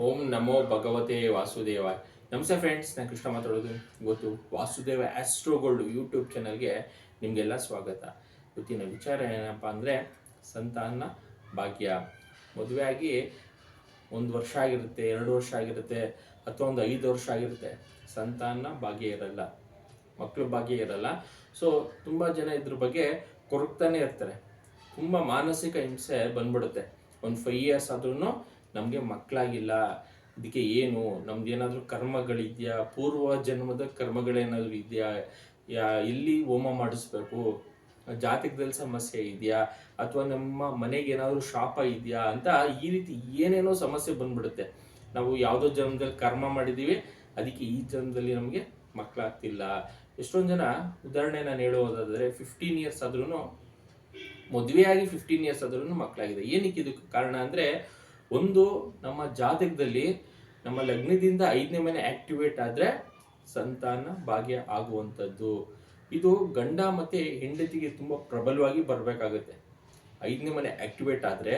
ಓಂ ನಮೋ ಭಗವತೆ ವಾಸುದೇವ ನಮಸ್ತೆ ಫ್ರೆಂಡ್ಸ್ ನಾನು ಕೃಷ್ಣ ಮಾತಾಡೋದು. ಗೊತ್ತು ವಾಸುದೇವ ಆಸ್ಟ್ರೋಗೋಲ್ಡ್ ಯೂಟ್ಯೂಬ್ ಚಾನಲ್ಗೆ ನಿಮಗೆಲ್ಲ ಸ್ವಾಗತ. ಇವತ್ತಿನ ವಿಚಾರ ಏನಪ್ಪ ಅಂದರೆ, ಸಂತಾನ ಭಾಗ್ಯ. ಮದುವೆ ಆಗಿ ಒಂದು ವರ್ಷ ಆಗಿರುತ್ತೆ, ಎರಡು ವರ್ಷ ಆಗಿರುತ್ತೆ, ಅಥವಾ ಒಂದು ಐದು ವರ್ಷ ಆಗಿರುತ್ತೆ. ಸಂತಾನ ಭಾಗ್ಯ ಇರಲ್ಲ. ಮಕ್ಕಳು ಭಾಗ್ಯ ಇರಲ್ಲ. ಸೊ ತುಂಬ ಜನ ಇದ್ರ ಬಗ್ಗೆ ಕೊರಗ್ತಾನೆ ಇರ್ತಾರೆ. ತುಂಬ ಮಾನಸಿಕ ಹಿಂಸೆ ಬಂದ್ಬಿಡುತ್ತೆ. ಒಂದು ಫೈವ್ ಇಯರ್ಸ್ ಆದ್ರೂ ನಮಗೆ ಮಕ್ಕಳಾಗಿಲ್ಲ, ಅದಕ್ಕೆ ಏನು? ನಮ್ದು ಏನಾದರೂ ಕರ್ಮಗಳಿದೆಯಾ? ಪೂರ್ವ ಜನ್ಮದ ಕರ್ಮಗಳೇನಾದರೂ ಇದೆಯಾ? ಯಾ ಎಲ್ಲಿ ಹೋಮ ಮಾಡಿಸ್ಬೇಕು. ಜಾತಕದಲ್ಲಿ ಸಮಸ್ಯೆ ಇದೆಯಾ? ಅಥವಾ ನಮ್ಮ ಮನೆಗೆ ಏನಾದರೂ ಶಾಪ ಇದೆಯಾ? ಅಂತ ಈ ರೀತಿ ಏನೇನೋ ಸಮಸ್ಯೆ ಬಂದ್ಬಿಡುತ್ತೆ. ನಾವು ಯಾವುದೋ ಜನ್ಮದಲ್ಲಿ ಕರ್ಮ ಮಾಡಿದ್ದೀವಿ, ಅದಕ್ಕೆ ಈ ಜನ್ಮದಲ್ಲಿ ನಮಗೆ ಮಕ್ಕಳಾಗ್ತಿಲ್ಲ. ಎಷ್ಟೊಂದು ಜನ, ಉದಾಹರಣೆ ನಾನು ಹೇಳುವುದಾದರೆ ಫಿಫ್ಟೀನ್ ಇಯರ್ಸ್ ಆದ್ರೂ ಮದುವೆಯಾಗಿ ಫಿಫ್ಟೀನ್ ಇಯರ್ಸ್ ಆದ್ರೂ ಮಕ್ಕಳಾಗಿದೆ. ಏನಕ್ಕೆ ಇದಕ್ಕೆ ಕಾರಣ ಅಂದರೆ ಒಂದು ನಮ್ಮ ಜಾತಕದಲ್ಲಿ ನಮ್ಮ ಲಗ್ನದಿಂದ ಐದನೇ ಮನೆ ಆಕ್ಟಿವೇಟ್ ಆದರೆ ಸಂತಾನ ಭಾಗ್ಯ ಆಗುವಂಥದ್ದು. ಇದು ಗಂಡ ಮತ್ತೆ ಹೆಂಡತಿಗೆ ತುಂಬ ಪ್ರಬಲವಾಗಿ ಬರಬೇಕಾಗುತ್ತೆ. ಐದನೇ ಮನೆ ಆಕ್ಟಿವೇಟ್ ಆದರೆ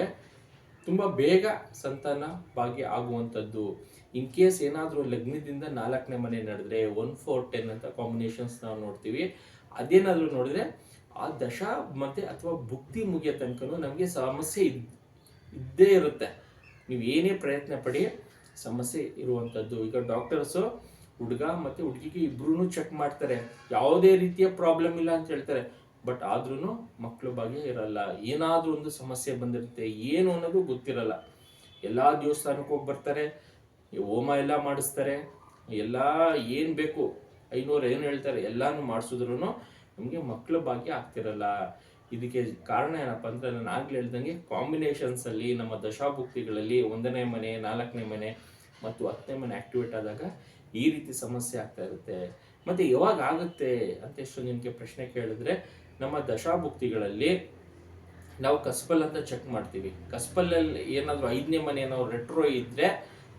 ತುಂಬ ಬೇಗ ಸಂತಾನ ಭಾಗ್ಯ ಆಗುವಂಥದ್ದು. ಇನ್ ಕೇಸ್ ಏನಾದರೂ ಲಗ್ನದಿಂದ ನಾಲ್ಕನೇ ಮನೆ ನಡೆದ್ರೆ ಒನ್ ಫೋರ್ ಟೆನ್ ಅಂತ ಕಾಂಬಿನೇಷನ್ಸ್ ನಾವು ನೋಡ್ತೀವಿ. ಅದೇನಾದರೂ ನೋಡಿದ್ರೆ ಆ ದಶ ಮತ್ತೆ ಅಥವಾ ಭುಕ್ತಿ ಮುಗಿಯೋ ತನಕನೂ ನಮಗೆ ಸಮಸ್ಯೆ ಇದ್, ಇದ್ದೇ ಇರುತ್ತೆ. ನೀವು ಏನೇ ಪ್ರಯತ್ನ ಪಡಿ, ಸಮಸ್ಯೆ ಇರುವಂಥದ್ದು. ಈಗ ಡಾಕ್ಟರ್ಸು ಹುಡುಗ ಮತ್ತೆ ಹುಡುಗಿಗೆ ಇಬ್ರು ಚೆಕ್ ಮಾಡ್ತಾರೆ. ಯಾವುದೇ ರೀತಿಯ ಪ್ರಾಬ್ಲಮ್ ಇಲ್ಲ ಅಂತ ಹೇಳ್ತಾರೆ. ಬಟ್ ಆದ್ರೂ ಮಕ್ಕಳು ಭಾಗ್ಯ ಇರಲ್ಲ. ಏನಾದ್ರೂ ಒಂದು ಸಮಸ್ಯೆ ಬಂದಿರುತ್ತೆ. ಏನು ಅನ್ನೋದು ಗೊತ್ತಿರಲ್ಲ. ಎಲ್ಲಾ ದೇವಸ್ಥಾನಕ್ಕೆ ಹೋಗಿ ಬರ್ತಾರೆ. ಹೋಮ ಎಲ್ಲ ಮಾಡಿಸ್ತಾರೆ. ಎಲ್ಲ ಏನು ಬೇಕು, ಐನೂರು ಏನು ಹೇಳ್ತಾರೆ, ಎಲ್ಲಾನು ಮಾಡಿಸಿದ್ರು ನಮಗೆ ಮಕ್ಕಳ ಭಾಗ್ಯ ಆಗ್ತಿರಲ್ಲ. ಇದಕ್ಕೆ ಕಾರಣ ಏನಪ್ಪ ಅಂದ್ರೆ ನಾನು ಆಗ್ಲೇ ಹೇಳ್ದಂಗೆ ಕಾಂಬಿನೇಷನ್ಸ್ ಅಲ್ಲಿ ನಮ್ಮ ದಶಾಭುಕ್ತಿಗಳಲ್ಲಿ ಒಂದನೇ ಮನೆ ನಾಲ್ಕನೇ ಮನೆ ಮತ್ತು ಹತ್ತನೇ ಮನೆ ಆಕ್ಟಿವೇಟ್ ಆದಾಗ ಈ ರೀತಿ ಸಮಸ್ಯೆ ಆಗ್ತಾ ಇರುತ್ತೆ. ಮತ್ತೆ ಯಾವಾಗ ಆಗುತ್ತೆ ಅಂತ ಜನಕ್ಕೆ ಪ್ರಶ್ನೆ ಕೇಳಿದ್ರೆ ನಮ್ಮ ದಶಾಭುಕ್ತಿಗಳಲ್ಲಿ ನಾವು ಕಸ್ಪಲ್ ಅಂತ ಚೆಕ್ ಮಾಡ್ತೀವಿ. ಕಸ್ಪಲ್ಲಲ್ಲಿ ಏನಾದರೂ ಐದನೇ ಮನೆ ಏನಾದ್ರು ರೆಟ್ರೋ ಇದ್ರೆ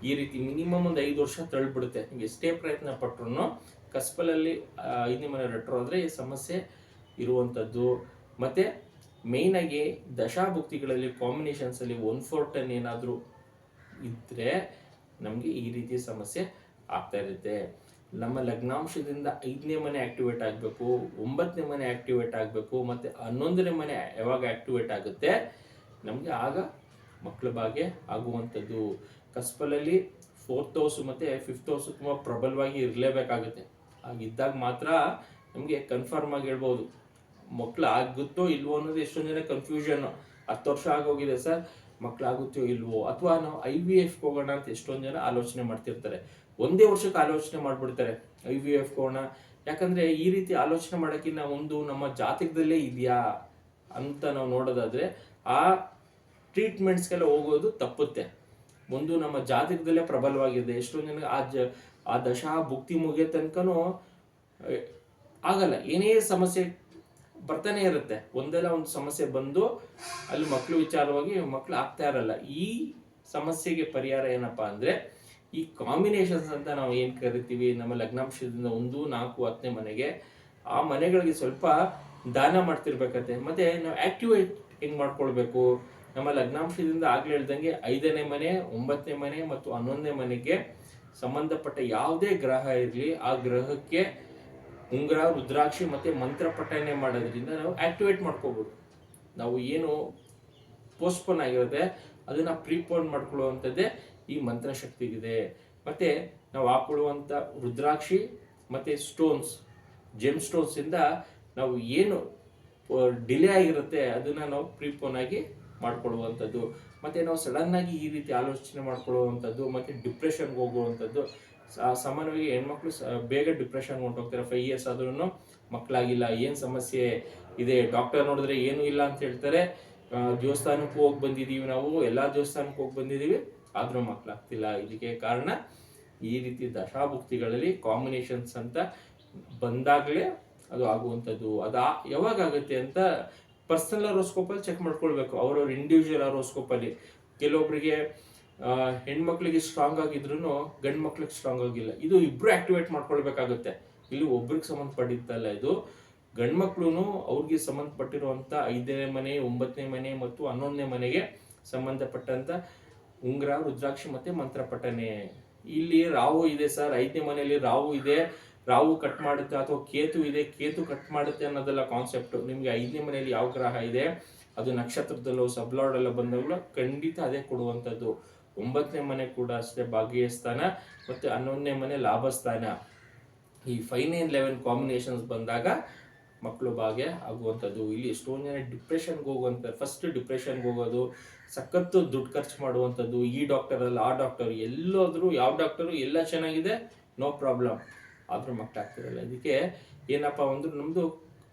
ಈ ರೀತಿ ಮಿನಿಮಮ್ ಒಂದು ಐದು ವರ್ಷ ತಳ್ಳಿಬಿಡುತ್ತೆ ನಿಮಗೆ ಎಷ್ಟೇ ಪ್ರಯತ್ನ ಪಟ್ರು ಕಸ್ಬಲಲ್ಲಿ ಆ, ಐದನೇ ಮನೆ ರೆಟ್ರೋ ಆದರೆ ಈ ಸಮಸ್ಯೆ ಇರುವಂಥದ್ದು ಮತ್ತೆ ಮೇಯ್ನಾಗಿ ದಶಾಭುಕ್ತಿಗಳಲ್ಲಿ ಕಾಂಬಿನೇಷನ್ಸ್ ಅಲ್ಲಿ ಒನ್ ಫೋರ್ ಟೆನ್ ಏನಾದರೂ ಇದ್ದರೆ ನಮಗೆ ಈ ರೀತಿ ಸಮಸ್ಯೆ ಆಗ್ತಾ ಇರುತ್ತೆ. ನಮ್ಮ ಲಗ್ನಾಂಶದಿಂದ ಐದನೇ ಮನೆ ಆಕ್ಟಿವೇಟ್ ಆಗಬೇಕು, ಒಂಬತ್ತನೇ ಮನೆ ಆಕ್ಟಿವೇಟ್ ಆಗಬೇಕು, ಮತ್ತೆ ಹನ್ನೊಂದನೇ ಮನೆ ಯಾವಾಗ ಆಕ್ಟಿವೇಟ್ ಆಗುತ್ತೆ, ನಮಗೆ ಆಗ ಮಕ್ಕಳ ಭಾಗ್ಯ ಆಗುವಂಥದ್ದು. ಕಸ್ಪಲಲ್ಲಿ ಫೋರ್ತ್ ಹೌಸ್ ಮತ್ತೆ ಫಿಫ್ತ್ ಹೌಸ್ ತುಂಬ ಪ್ರಬಲವಾಗಿ ಇರಲೇಬೇಕಾಗುತ್ತೆ. ಹಾಗಿದ್ದಾಗ ಮಾತ್ರ ನಮಗೆ ಕನ್ಫರ್ಮ್ ಆಗಿ ಹೇಳ್ಬೋದು. ಮಕ್ಕಳು ಆಗುತ್ತೋ ಇಲ್ವೋ ಅನ್ನೋದು ಎಷ್ಟೊಂದು ಜನ ಕನ್ಫ್ಯೂಷನ್ ಹತ್ತು ವರ್ಷ ಆಗೋಗಿದೆ ಸರ್. ಮಕ್ಕಳಾಗುತ್ತೋ ಇಲ್ವೋ? ಅಥವಾ ನಾವು ಐ ವಿ ಎಫ್ ಹೋಗೋಣ ಅಂತ ಎಷ್ಟೊಂದು ಜನ ಆಲೋಚನೆ ಮಾಡ್ತಿರ್ತಾರೆ. ಒಂದೇ ವರ್ಷಕ್ಕೆ ಆಲೋಚನೆ ಮಾಡ್ಬಿಡ್ತಾರೆ ಐ ವಿ ಎಫ್ ಹೋಗೋಣ. ಯಾಕಂದ್ರೆ ಈ ರೀತಿ ಆಲೋಚನೆ ಮಾಡೋಕ್ಕಿಂತ ಒಂದು ನಮ್ಮ ಜಾತಕದಲ್ಲೇ ಇದೆಯಾ ಅಂತ ನಾವು ನೋಡೋದಾದ್ರೆ ಆ ಟ್ರೀಟ್ಮೆಂಟ್ಸ್ಗೆಲ್ಲ ಹೋಗೋದು ತಪ್ಪುತ್ತೆ. ಒಂದು ನಮ್ಮ ಜಾತಕದಲ್ಲೇ ಪ್ರಬಲವಾಗಿದೆ. ಎಷ್ಟೊಂದು ಜನ ಆ ಜ, ಆ ದಶಾ ಭುಕ್ತಿ ಮುಗಿಯೋ ತನಕನೂ ಆಗಲ್ಲ. ಏನೇ ಸಮಸ್ಯೆ ಬರ್ತಾನೆ ಇರುತ್ತೆ. ಒಂದಲ್ಲ ಒಂದು ಸಮಸ್ಯೆ ಬಂದು ಅಲ್ಲಿ ಮಕ್ಕಳು ವಿಚಾರವಾಗಿ ಮಕ್ಕಳು ಆಗ್ತಾ ಇರಲ್ಲ. ಈ ಸಮಸ್ಯೆಗೆ ಪರಿಹಾರ ಏನಪ್ಪಾ ಅಂದ್ರೆ, ಈ ಕಾಂಬಿನೇಷನ್ಸ್ ಅಂತ ನಾವು ಏನ್ ಕರಿತೀವಿ? ನಮ್ಮ ಲಗ್ನಾಂಶದಿಂದ ಒಂದು, ನಾಲ್ಕು, ಹತ್ತನೇ ಮನೆಗೆ ಆ ಮನೆಗಳಿಗೆ ಸ್ವಲ್ಪ ದಾನ ಮಾಡ್ತಿರ್ಬೇಕತ್ತೆ ಮತ್ತೆ ನಾವು ಆಕ್ಟಿವೇಟ್ ಹೆಂಗ್ ಮಾಡ್ಕೊಳ್ಬೇಕು? ನಮ್ಮ ಲಗ್ನಾಂಶದಿಂದ ಆಗ್ಲೇ ಹೇಳ್ದಂಗೆ ಐದನೇ ಮನೆ, ಒಂಬತ್ತನೇ ಮನೆ ಮತ್ತು ಹನ್ನೊಂದನೇ ಮನೆಗೆ ಸಂಬಂಧಪಟ್ಟ ಯಾವುದೇ ಗ್ರಹ ಇರಲಿ, ಆ ಗ್ರಹಕ್ಕೆ ಉಂಗುರ, ರುದ್ರಾಕ್ಷಿ ಮತ್ತೆ ಮಂತ್ರ ಪಠನೆ ಮಾಡೋದ್ರಿಂದ ನಾವು ಆಕ್ಟಿವೇಟ್ ಮಾಡ್ಕೋಬಹುದು ನಾವು ಏನು ಪೋಸ್ಟ್ಪೋನ್ ಆಗಿರುತ್ತೆ, ಅದನ್ನ ಪ್ರೀಪೋನ್ ಮಾಡ್ಕೊಳ್ಳುವಂಥದ್ದೇ ಈ ಮಂತ್ರ ಶಕ್ತಿಗಿದೆ. ಮತ್ತೆ ನಾವು ಹಾಕೊಳ್ಳುವಂಥ ರುದ್ರಾಕ್ಷಿ ಮತ್ತೆ ಸ್ಟೋನ್ಸ್ ಜೆಮ್ ಸ್ಟೋನ್ಸ್ ಇಂದ ನಾವು ಏನು ಡಿಲೇ ಆಗಿರುತ್ತೆ, ಅದನ್ನ ನಾವು ಪ್ರೀಪೋನ್ ಆಗಿ ಮಾಡ್ಕೊಳ್ಳುವಂಥದ್ದು. ಮತ್ತೆ ನಾವು ಸಡನ್ ಆಗಿ ಈ ರೀತಿ ಆಲೋಚನೆ ಮಾಡ್ಕೊಳ್ಳುವಂಥದ್ದು, ಮತ್ತೆ ಡಿಪ್ರೆಷನ್ಗೆ ಹೋಗುವಂಥದ್ದು ಸಾಮಾನ್ಯವಾಗಿ ಹೆಣ್ಮಕ್ಳು ಬೇಗ ಡಿಪ್ರೆಷನ್ ಹೊಂಟೋಗ್ತಾರೆ. ಫೈವ್ ಇಯರ್ಸ್ ಆದ್ರೂ ಮಕ್ಕಳಾಗಿಲ್ಲ ಏನು ಸಮಸ್ಯೆ ಇದೆ? ಡಾಕ್ಟರ್ ನೋಡಿದ್ರೆ ಏನೂ ಇಲ್ಲ ಅಂತ ಹೇಳ್ತಾರೆ. ದೇವಸ್ಥಾನಕ್ಕೂ ಹೋಗಿ ಬಂದಿದ್ದೀವಿ ನಾವು. ಎಲ್ಲ ದೇವಸ್ಥಾನಕ್ಕೂ ಹೋಗಿ ಬಂದಿದ್ದೀವಿ ಆದ್ರೂ ಮಕ್ಕಳಾಗ್ತಿಲ್ಲ ಇದಕ್ಕೆ ಕಾರಣ ಈ ರೀತಿ ದಶಾಭುಕ್ತಿಗಳಲ್ಲಿ ಕಾಂಬಿನೇಷನ್ಸ್ ಅಂತ ಬಂದಾಗಲೇ ಅದು ಆಗುವಂಥದ್ದು. ಅದು ಯಾವಾಗ ಆಗುತ್ತೆ ಅಂತ ಪರ್ಸನಲ್ ಅರೋಸ್ಕೋಪಲ್ಲಿ ಚೆಕ್ ಮಾಡ್ಕೊಳ್ಬೇಕು. ಅವ್ರವ್ರ ಇಂಡಿವಿಜುವಲ್ ಅರೋಸ್ಕೋಪಲ್ಲಿ ಕೆಲವೊಬ್ಬರಿಗೆ ಹೆಣ್ಮಕ್ಳಿಗೆ ಸ್ಟ್ರಾಂಗ್ ಆಗಿದ್ರು ಗಂಡು ಮಕ್ಳಿಗೆ ಸ್ಟ್ರಾಂಗ್ ಆಗಿಲ್ಲ. ಇದು ಇಬ್ರು ಆಕ್ಟಿವೇಟ್ ಮಾಡ್ಕೊಳ್ಬೇಕಾಗುತ್ತೆ. ಇಲ್ಲಿ ಒಬ್ರಿಗೆ ಸಂಬಂಧಪಟ್ಟಿದ್ದಲ್ಲ ಇದು. ಗಂಡ್ ಮಕ್ಳು ಅವ್ರಿಗೆ ಸಂಬಂಧಪಟ್ಟಿರುವಂತ ಐದನೇ ಮನೆ, ಒಂಬತ್ತನೇ ಮನೆ ಮತ್ತು ಹನ್ನೊಂದನೇ ಮನೆಗೆ ಸಂಬಂಧಪಟ್ಟಂತ ಉಂಗ್ರ, ರುದ್ರಾಕ್ಷಿ ಮತ್ತೆ ಮಂತ್ರ ಪಠನೆ ಇಲ್ಲಿ ರಾವು ಇದೆ ಸರ್. ಐದನೇ ಮನೆಯಲ್ಲಿ ರಾವು ಇದೆ. ರಾವು ಕಟ್ ಮಾಡುತ್ತೆ ಅಥವಾ ಕೇತು ಇದೆ. ಕೇತು ಕಟ್ ಮಾಡುತ್ತೆ ಅನ್ನೋದೆಲ್ಲ ಕಾನ್ಸೆಪ್ಟ್ ನಿಮ್ಗೆ ಐದನೇ ಮನೆಯಲ್ಲಿ ಯಾವ ಗ್ರಹ ಇದೆ? ಅದು ನಕ್ಷತ್ರದಲ್ಲೋ ಸಬ್ಲಾರ್ಡ್ ಎಲ್ಲ ಬಂದವಲ್ಲ ಖಂಡಿತ ಅದೇ ಕೊಡುವಂಥದ್ದು. ಒಂಬತ್ತನೇ ಮನೆ ಕೂಡ ಅಷ್ಟೇ ಭಾಗ್ಯ ಸ್ಥಾನ ಮತ್ತು ಹನ್ನೊಂದನೇ ಮನೆ ಲಾಭ ಸ್ಥಾನ ಈ ಫೈವ್ ನೈನ್ ಲೆವೆನ್ ಕಾಂಬಿನೇಷನ್ಸ್ ಬಂದಾಗ ಮಕ್ಕಳು ಭಾಗ್ಯ ಆಗುವಂಥದ್ದು. ಇಲ್ಲಿ ಎಷ್ಟೊಂದು ಜನ ಡಿಪ್ರೆಷನ್ಗೆ ಹೋಗುವಂಥ ಫಸ್ಟ್ ಡಿಪ್ರೆಷನ್ಗೆ ಹೋಗೋದು, ಸಖತ್ತು ದುಡ್ಡು ಖರ್ಚು ಮಾಡುವಂಥದ್ದು, ಈ ಡಾಕ್ಟರ್ ಅಲ್ಲ, ಆ ಡಾಕ್ಟರ್ ಎಲ್ಲೋದ್ರು ಯಾವ ಡಾಕ್ಟರು ಎಲ್ಲ ಚೆನ್ನಾಗಿದೆ ನೋ ಪ್ರಾಬ್ಲಮ್ ಆದ್ರೂ ಮಕ್ಕಳಾಗ್ತಿರಲ್ಲ ಅದಕ್ಕೆ ಏನಪ್ಪ ಅಂದ್ರೆ ನಮ್ಮದು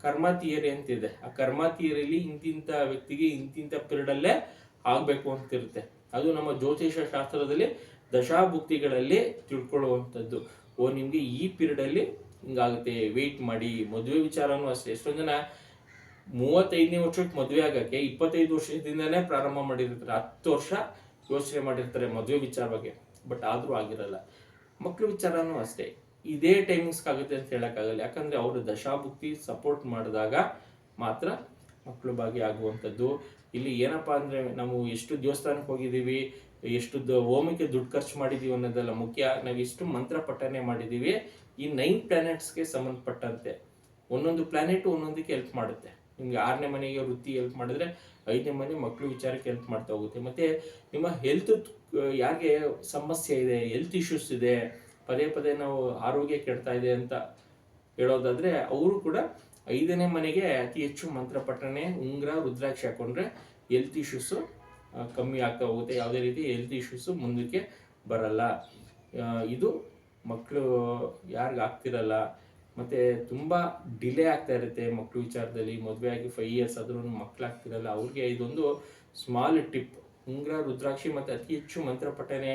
ಕರ್ಮ ಥಿಯರಿ ಅಂತಿದೆ. ಆ ಕರ್ಮ ಥಿಯರಿಲಿ ಇಂತಿಂಥ ವ್ಯಕ್ತಿಗೆ ಇಂತಿಂಥ ಪೀರಿಯಡಲ್ಲೇ ಆಗಬೇಕು ಅಂತಿರುತ್ತೆ. ಅದು ನಮ್ಮ ಜ್ಯೋತಿಷ ಶಾಸ್ತ್ರದಲ್ಲಿ ದಶಾಭುಕ್ತಿಗಳಲ್ಲಿ ತಿಳ್ಕೊಳ್ಳುವಂಥದ್ದು. ಓ, ನಿಮಗೆ ಈ ಪೀರಿಯಡಲ್ಲಿ ಹಿಂಗಾಗುತ್ತೆ. ವೆಯ್ಟ್ ಮಾಡಿ. ಮದುವೆ ವಿಚಾರನೂ ಅಷ್ಟೇ. ಎಷ್ಟೊಂದು ಜನ ಮೂವತ್ತೈದನೇ ವರ್ಷಕ್ಕೆ ಮದುವೆ ಆಗಕ್ಕೆ ಇಪ್ಪತ್ತೈದು ವರ್ಷದಿಂದನೇ ಪ್ರಾರಂಭ ಮಾಡಿರ್ತಾರೆ. ಹತ್ತು ವರ್ಷ ಯೋಚನೆ ಮಾಡಿರ್ತಾರೆ ಮದುವೆ ವಿಚಾರ ಬಗ್ಗೆ. ಬಟ್ ಆದರೂ ಆಗಿರಲ್ಲ. ಮಕ್ಕಳ ವಿಚಾರನೂ ಅಷ್ಟೇ. ಇದೇ ಟೈಮಿಂಗ್ಸ್ ಆಗುತ್ತೆ ಅಂತ ಹೇಳೋಕ್ಕಾಗಲ್ಲ. ಯಾಕಂದ್ರೆ ಅವರು ದಶಾಭುಕ್ತಿ ಸಪೋರ್ಟ್ ಮಾಡಿದಾಗ ಮಾತ್ರ ಮಕ್ಕಳು ಭಾಗಿ ಆಗುವಂಥದ್ದು. ಇಲ್ಲಿ ಏನಪ್ಪಾ ಅಂದ್ರೆ ನಾವು ಎಷ್ಟು ದೇವಸ್ಥಾನಕ್ಕೆ ಹೋಗಿದ್ದೀವಿ ಎಷ್ಟು ಹೋಮಕ್ಕೆ ದುಡ್ಡು ಖರ್ಚು ಮಾಡಿದೀವಿ ಅನ್ನೋದೆಲ್ಲ ಮುಖ್ಯ. ನಾವು ಎಷ್ಟು ಮಂತ್ರ ಪಠನೆ ಮಾಡಿದೀವಿ ಈ ನೈನ್ ಪ್ಲಾನೆಟ್ಸ್ಗೆ ಸಂಬಂಧಪಟ್ಟಂತೆ ಒಂದೊಂದು ಪ್ಲಾನೆಟ್ ಒಂದೊಂದಕ್ಕೆ ಹೆಲ್ಪ್ ಮಾಡುತ್ತೆ. ನಿಮ್ಗೆ ಆರನೇ ಮನೆಗೆ ವೃತ್ತಿ ಹೆಲ್ಪ್ ಮಾಡಿದ್ರೆ ಐದನೇ ಮನೆ ಮಕ್ಕಳು ವಿಚಾರಕ್ಕೆ ಹೆಲ್ಪ್ ಮಾಡ್ತಾ ಹೋಗುತ್ತೆ. ಮತ್ತೆ ನಿಮ್ಮ ಹೆಲ್ತ್ ಯಾರಿಗೆ ಸಮಸ್ಯೆ ಇದೆ ಹೆಲ್ತ್ ಇಶ್ಯೂಸ್ ಇದೆ, ಪದೇ ಪದೇ ನಾವು ಆರೋಗ್ಯ ಕೆಡ್ತಾ ಇದೆ ಅಂತ ಹೇಳೋದಾದ್ರೆ ಅವರು ಕೂಡ ಐದನೇ ಮನೆಗೆ ಅತಿ ಹೆಚ್ಚು ಮಂತ್ರ ಪಠನೆ ಉಂಗ್ರ, ರುದ್ರಾಕ್ಷಿ ಹಾಕೊಂಡ್ರೆ ಹೆಲ್ತ್ ಇಶ್ಯೂಸು ಕಮ್ಮಿ ಆಗ್ತಾ ಹೋಗುತ್ತೆ. ಯಾವುದೇ ರೀತಿ ಹೆಲ್ತ್ ಇಶ್ಯೂಸು ಮುಂದಕ್ಕೆ ಬರಲ್ಲ. ಇದು ಮಕ್ಕಳು ಆಗ್ತಿರಲ್ಲ. ಮತ್ತು ತುಂಬ ಡಿಲೇ ಆಗ್ತಾ ಇರುತ್ತೆ ಮಕ್ಕಳು ವಿಚಾರದಲ್ಲಿ. ಮದುವೆ ಆಗಿ ಫೈವ್ ಇಯರ್ಸ್ ಆದ್ರೂ ಮಕ್ಕಳು ಆಗ್ತಿರಲ್ಲ. ಅವ್ರಿಗೆ ಇದೊಂದು ಸ್ಮಾಲ್ ಟಿಪ್ ಉಂಗ್ರ, ರುದ್ರಾಕ್ಷಿ ಮತ್ತು ಅತಿ ಹೆಚ್ಚು ಮಂತ್ರ ಪಠನೆ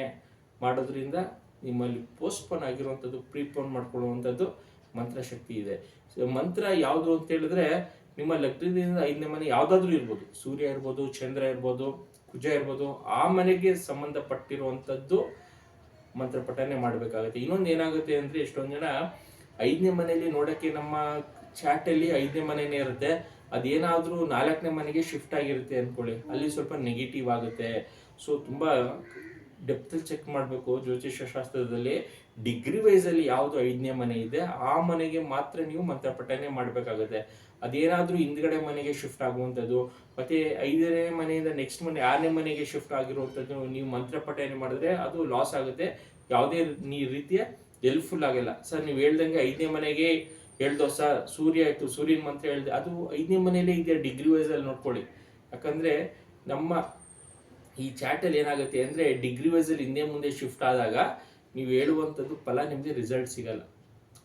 ಮಾಡೋದ್ರಿಂದ ನಿಮ್ಮಲ್ಲಿ ಪೋಸ್ಟ್ಪೋನ್ ಆಗಿರುವಂಥದ್ದು ಪ್ರೀಪೋನ್ ಮಾಡ್ಕೊಳ್ಳುವಂಥದ್ದು ಮಂತ್ರಶಕ್ತಿ ಇದೆ. ಸೊ ಮಂತ್ರ ಯಾವುದು ಅಂತ ಹೇಳಿದ್ರೆ ನಿಮ್ಮ ಲಗ್ನದಿಂದ ಐದನೇ ಮನೆ ಯಾವ್ದಾದ್ರು ಇರ್ಬೋದು. ಸೂರ್ಯ ಇರ್ಬೋದು, ಚಂದ್ರ ಇರ್ಬೋದು, ಕುಜ ಇರ್ಬೋದು, ಆ ಮನೆಗೆ ಸಂಬಂಧಪಟ್ಟಿರುವಂಥದ್ದು ಮಂತ್ರ ಪಠನೆ ಮಾಡಬೇಕಾಗುತ್ತೆ. ಇನ್ನೊಂದು ಏನಾಗುತ್ತೆ ಅಂದ್ರೆ ಎಷ್ಟೊಂದು ಜನ ಐದನೇ ಮನೆಯಲ್ಲಿ ನೋಡಕ್ಕೆ ನಮ್ಮ ಚಾಟಲ್ಲಿ ಐದನೇ ಮನೆನೇ ಇರುತ್ತೆ. ಅದೇನಾದರೂ ನಾಲ್ಕನೇ ಮನೆಗೆ ಶಿಫ್ಟ್ ಆಗಿರುತ್ತೆ ಅನ್ಕೊಳ್ಳಿ. ಅಲ್ಲಿ ಸ್ವಲ್ಪ ನೆಗೆಟಿವ್ ಆಗುತ್ತೆ. ಸೊ ತುಂಬಾ ಡೆಪ್ತ್ ಚೆಕ್ ಮಾಡಬೇಕು ಜ್ಯೋತಿಷ್ಯ ಶಾಸ್ತ್ರದಲ್ಲಿ. ಡಿಗ್ರಿ ವೈಸ್ ಅಲ್ಲಿ ಯಾವ್ದು ಐದನೇ ಮನೆ ಇದೆ. ಆ ಮನೆಗೆ ಮಾತ್ರ ನೀವು ಮಂತ್ರ ಪಠನೆ ಮಾಡಬೇಕಾಗುತ್ತೆ. ಅದೇನಾದರೂ ಹಿಂದ್ಗಡೆ ಮನೆಗೆ ಶಿಫ್ಟ್ ಆಗುವಂಥದ್ದು, ಮತ್ತೆ ಐದನೇ ಮನೆಯಿಂದ ನೆಕ್ಸ್ಟ್ ಮನೆ, ಆರನೇ ಮನೆಗೆ ಶಿಫ್ಟ್ ಆಗಿರುವಂಥದ್ದು ನೀವು ಮಂತ್ರ ಪಠನೆ ಮಾಡಿದ್ರೆ ಅದು ಲಾಸ್ ಆಗುತ್ತೆ. ಯಾವುದೇ ನೀ, ರೀತಿಯ ಹೆಲ್ಪ್ಫುಲ್ ಆಗಿಲ್ಲ. ಸರ್, ನೀವು ಹೇಳ್ದಂಗೆ ಐದನೇ ಮನೆಗೆ ಹೇಳ್ದೋ, ಸರ್, ಸೂರ್ಯ ಆಯಿತು, ಸೂರ್ಯನ ಮಂತ್ರ ಹೇಳ್ದೆ, ಅದು ಐದನೇ ಮನೆಯಲ್ಲೇ ಇದೆ ಡಿಗ್ರಿ ವೈಸ್ ಅಲ್ಲಿ ನೋಡ್ಕೊಳ್ಳಿ. ಯಾಕಂದ್ರೆ ನಮ್ಮ ಈ ಚಾಟಲ್ಲಿ ಏನಾಗುತ್ತೆ ಅಂದ್ರೆ ಡಿಗ್ರಿ ವೈಸ್ ಅಲ್ಲಿ ಹಿಂದೆ ಮುಂದೆ ಶಿಫ್ಟ್ ಆದಾಗ ನೀವು ಹೇಳುವಂಥದ್ದು ಫಲ ನಿಮಗೆ ರಿಸಲ್ಟ್ ಸಿಗಲ್ಲ.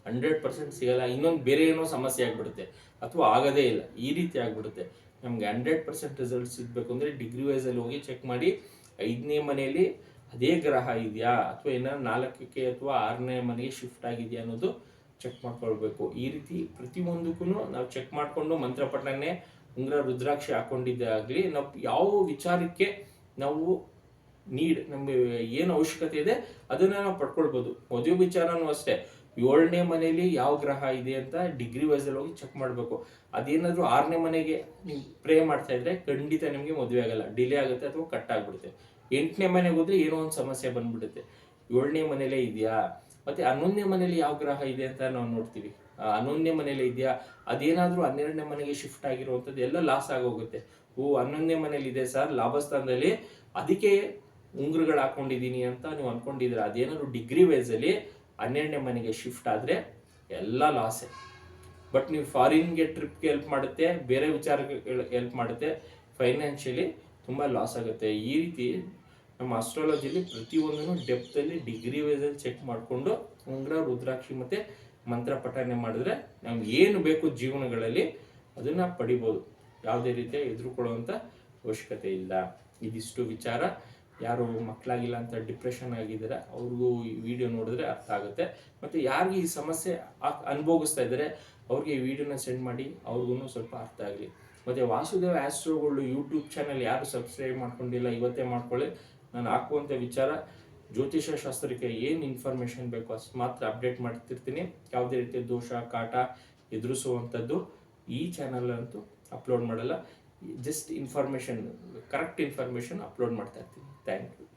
ಹಂಡ್ರೆಡ್ ಪರ್ಸೆಂಟ್ ಸಿಗಲ್ಲ. ಇನ್ನೊಂದು ಬೇರೆ ಏನೋ ಸಮಸ್ಯೆ ಆಗಿಬಿಡುತ್ತೆ. ಅಥವಾ ಆಗದೇ ಇಲ್ಲ. ಈ ರೀತಿ ಆಗಿಬಿಡುತ್ತೆ. ನಮ್ಗೆ ಹಂಡ್ರೆಡ್ ಪರ್ಸೆಂಟ್ ರಿಸಲ್ಟ್ ಸಿಗಬೇಕು ಅಂದ್ರೆ ಡಿಗ್ರಿ ವೈಸ್ ಅಲ್ಲಿ ಹೋಗಿ ಚೆಕ್ ಮಾಡಿ ಐದನೇ ಮನೆಯಲ್ಲಿ ಅದೇ ಗ್ರಹ ಇದೆಯಾ? ಅಥವಾ ಏನಾದ್ರು ನಾಲ್ಕಕ್ಕೆ ಅಥವಾ ಆರನೇ ಮನೆಗೆ ಶಿಫ್ಟ್ ಆಗಿದೆಯಾ ಅನ್ನೋದು ಚೆಕ್ ಮಾಡ್ಕೊಳ್ಬೇಕು. ಈ ರೀತಿ ಪ್ರತಿಯೊಂದಕ್ಕೂ ನಾವು ಚೆಕ್ ಮಾಡಿಕೊಂಡು ಮಂತ್ರಪಟ್ಟಣನೇ ಉಂಗ್ರ ರುದ್ರಾಕ್ಷಿ ಹಾಕೊಂಡಿದ್ದೇ ಆಗಲಿ ನಾವು ಯಾವ ವಿಚಾರಕ್ಕೆ ನಾವು ನೀಡ್ ನಮಗೆ ಏನು ಅವಶ್ಯಕತೆ ಇದೆ, ಅದನ್ನ ನಾವು ಪಡ್ಕೊಳ್ಬೋದು. ಮದುವೆ ವಿಚಾರನೂ ಅಷ್ಟೇ. ಏಳನೇ ಮನೆಯಲ್ಲಿ ಯಾವ ಗ್ರಹ ಇದೆ ಅಂತ ಡಿಗ್ರಿ ವೈಸಲ್ಲಿ ಹೋಗಿ ಚೆಕ್ ಮಾಡಬೇಕು. ಅದೇನಾದರೂ ಆರನೇ ಮನೆಗೆ ನೀವು ಪ್ರೇ ಮಾಡ್ತಾ ಇದ್ರೆ ಖಂಡಿತ ನಿಮಗೆ ಮದುವೆ ಆಗಲ್ಲ. ಡಿಲೇ ಆಗುತ್ತೆ ಅಥವಾ ಕಟ್ ಆಗಿಬಿಡುತ್ತೆ. ಎಂಟನೇ ಮನೆಗೆ ಹೋದ್ರೆ ಏನೋ ಒಂದು ಸಮಸ್ಯೆ ಬಂದ್ಬಿಡುತ್ತೆ. ಏಳನೇ ಮನೇಲೇ ಇದೆಯಾ? ಮತ್ತೆ ಹನ್ನೊಂದನೇ ಮನೇಲಿ ಯಾವ ಗ್ರಹ ಇದೆ ಅಂತ ನಾವು ನೋಡ್ತೀವಿ. ಹನ್ನೊಂದನೇ ಮನೇಲಿ ಇದೆಯಾ? ಅದೇನಾದರೂ ಹನ್ನೆರಡನೇ ಮನೆಗೆ ಶಿಫ್ಟ್ ಆಗಿರುವಂಥದ್ದು ಎಲ್ಲ ಲಾಸ್ ಆಗೋಗುತ್ತೆ. ಓ, ಹನ್ನೊಂದನೇ ಮನೇಲಿ ಇದೆ ಸರ್, ಲಾಭಸ್ಥಾನದಲ್ಲಿ ಅದಕ್ಕೆ ಉಂಗುರುಗಳು ಹಾಕೊಂಡಿದ್ದೀನಿ ಅಂತ ನೀವು ಅನ್ಕೊಂಡಿದ್ರೆ ಅದೇನಾದ್ರು ಡಿಗ್ರಿ ವೈಸಲ್ಲಿ ಹನ್ನೆರಡನೇ ಮನೆಗೆ ಶಿಫ್ಟ್ ಆದ್ರೆ ಎಲ್ಲ ಲಾಸೇ ಬಟ್ ನೀವು ಫಾರಿನ್ಗೆ ಟ್ರಿಪ್ಗೆ ಹೆಲ್ಪ್ ಮಾಡುತ್ತೆ, ಬೇರೆ ವಿಚಾರಕ್ಕೆ ಹೆಲ್ಪ್ ಮಾಡುತ್ತೆ ಫೈನಾನ್ಷಿಯಲಿ ತುಂಬ ಲಾಸ್ ಆಗುತ್ತೆ. ಈ ರೀತಿ ನಮ್ಮ ಅಸ್ಟ್ರಾಲಜಿಲಿ ಪ್ರತಿಯೊಂದನ್ನು ಡೆಪ್ತಲ್ಲಿ ಡಿಗ್ರಿ ವೈಸಲ್ಲಿ ಚೆಕ್ ಮಾಡಿಕೊಂಡು ಉಂಗುರ, ರುದ್ರಾಕ್ಷಿ ಮತ್ತೆ ಮಂತ್ರ ಪಠನೆ ಮಾಡಿದ್ರೆ ನಮ್ಗೆ ಏನು ಬೇಕು ಜೀವನಗಳಲ್ಲಿ ಅದನ್ನ ಪಡಿಬೋದು. ಯಾವುದೇ ರೀತಿಯ ಎದುರುಕೊಳ್ಳುವಂಥ ಅವಶ್ಯಕತೆ ಇಲ್ಲ. ಇದಿಷ್ಟು ವಿಚಾರ. ಯಾರು ಮಕ್ಕಳಾಗಿಲ್ಲ ಅಂತ ಡಿಪ್ರೆಷನ್ ಆಗಿದ್ದಾರೆ, ಅವ್ರಿಗೂ ಈ ವಿಡಿಯೋ ನೋಡಿದ್ರೆ ಅರ್ಥ ಆಗುತ್ತೆ. ಮತ್ತು ಯಾರಿಗೆ ಈ ಸಮಸ್ಯೆ ಅನುಭವಿಸ್ತಾ ಇದ್ದಾರೆ, ಅವ್ರಿಗೆ ಈ ವಿಡಿಯೋನ ಸೆಂಡ್ ಮಾಡಿ, ಅವ್ರಿಗೂ ಸ್ವಲ್ಪ ಅರ್ಥ ಆಗಲಿ. ಮತ್ತು ವಾಸುದೇವ ಆಸ್ಟ್ರೋಗಳು ಯೂಟ್ಯೂಬ್ ಚಾನಲ್ ಯಾರು ಸಬ್ಸ್ಕ್ರೈಬ್ ಮಾಡ್ಕೊಂಡಿಲ್ಲ, ಇವತ್ತೇ ಮಾಡ್ಕೊಳ್ಳಿ. ನಾನು ಹಾಕುವಂಥ ವಿಚಾರ ಜ್ಯೋತಿಷ ಶಾಸ್ತ್ರಕ್ಕೆ ಏನು ಇನ್ಫಾರ್ಮೇಷನ್ ಬೇಕು ಅಷ್ಟು ಮಾತ್ರ ಅಪ್ಡೇಟ್ ಮಾಡ್ತಿರ್ತೀನಿ. ಯಾವುದೇ ರೀತಿಯ ದೋಷ, ಕಾಟ ಎದುರಿಸುವಂಥದ್ದು ಈ ಚಾನಲ್ ಅಂತೂ ಅಪ್ಲೋಡ್ ಮಾಡಲ್ಲ. Just information correct information upload ಮಾಡ್ತಾ ಇರ್ತೀನಿ. Thank you